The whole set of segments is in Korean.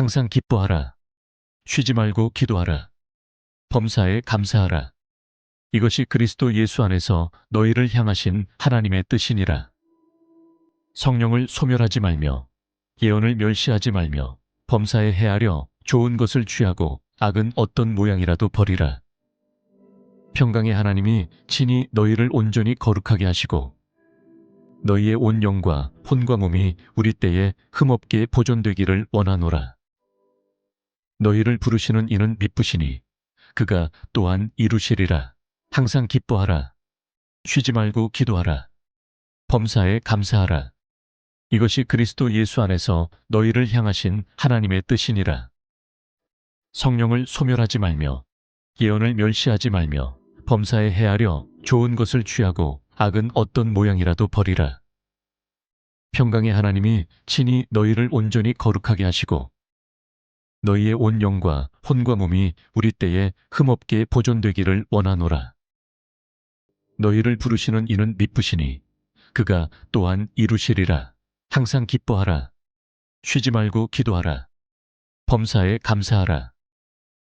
항상 기뻐하라. 쉬지 말고 기도하라. 범사에 감사하라. 이것이 그리스도 예수 안에서 너희를 향하신 하나님의 뜻이니라. 성령을 소멸하지 말며 예언을 멸시하지 말며 범사에 헤아려 좋은 것을 취하고 악은 어떤 모양이라도 버리라. 평강의 하나님이 친히 너희를 온전히 거룩하게 하시고 너희의 온 영과 혼과 몸이 우리 때에 흠없게 보존되기를 원하노라. 너희를 부르시는 이는 미쁘시니 그가 또한 이루시리라. 항상 기뻐하라. 쉬지 말고 기도하라. 범사에 감사하라. 이것이 그리스도 예수 안에서 너희를 향하신 하나님의 뜻이니라. 성령을 소멸하지 말며 예언을 멸시하지 말며 범사에 헤아려 좋은 것을 취하고 악은 어떤 모양이라도 버리라. 평강의 하나님이 친히 너희를 온전히 거룩하게 하시고 너희의 온 영과 혼과 몸이 우리 때에 흠없게 보존되기를 원하노라. 너희를 부르시는 이는 미쁘시니 그가 또한 이루시리라. 항상 기뻐하라. 쉬지 말고 기도하라. 범사에 감사하라.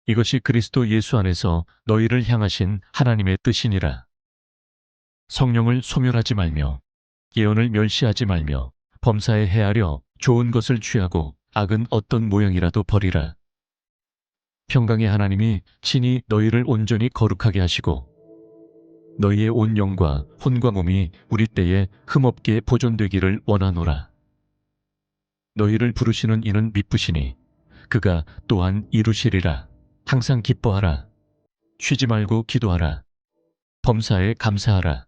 이것이 그리스도 예수 안에서 너희를 향하신 하나님의 뜻이니라. 성령을 소멸하지 말며 예언을 멸시하지 말며 범사에 헤아려 좋은 것을 취하고 악은 어떤 모양이라도 버리라. 평강의 하나님이 친히 너희를 온전히 거룩하게 하시고 너희의 온 영과 혼과 몸이 우리 때에 흠없게 보존되기를 원하노라. 너희를 부르시는 이는 미쁘시니 그가 또한 이루시리라. 항상 기뻐하라. 쉬지 말고 기도하라. 범사에 감사하라.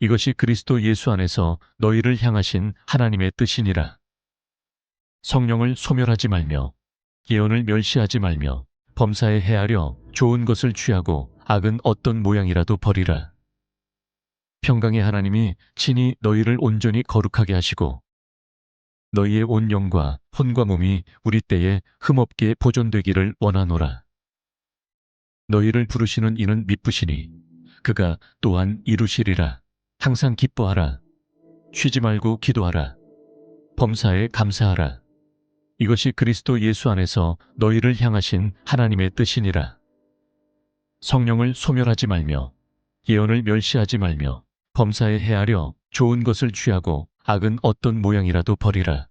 이것이 그리스도 예수 안에서 너희를 향하신 하나님의 뜻이니라. 성령을 소멸하지 말며 예언을 멸시하지 말며 범사에 헤아려 좋은 것을 취하고 악은 어떤 모양이라도 버리라. 평강의 하나님이 친히 너희를 온전히 거룩하게 하시고 너희의 온 영과 혼과 몸이 우리 때에 흠없게 보존되기를 원하노라. 너희를 부르시는 이는 미쁘시니 그가 또한 이루시리라. 항상 기뻐하라. 쉬지 말고 기도하라. 범사에 감사하라. 이것이 그리스도 예수 안에서 너희를 향하신 하나님의 뜻이니라. 성령을 소멸하지 말며 예언을 멸시하지 말며 범사에 헤아려 좋은 것을 취하고 악은 어떤 모양이라도 버리라.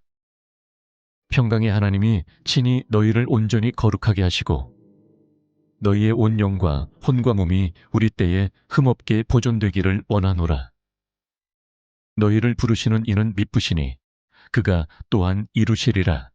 평강의 하나님이 친히 너희를 온전히 거룩하게 하시고 너희의 온 영과 혼과 몸이 우리 때에 흠없게 보존되기를 원하노라. 너희를 부르시는 이는 미쁘시니 그가 또한 이루시리라.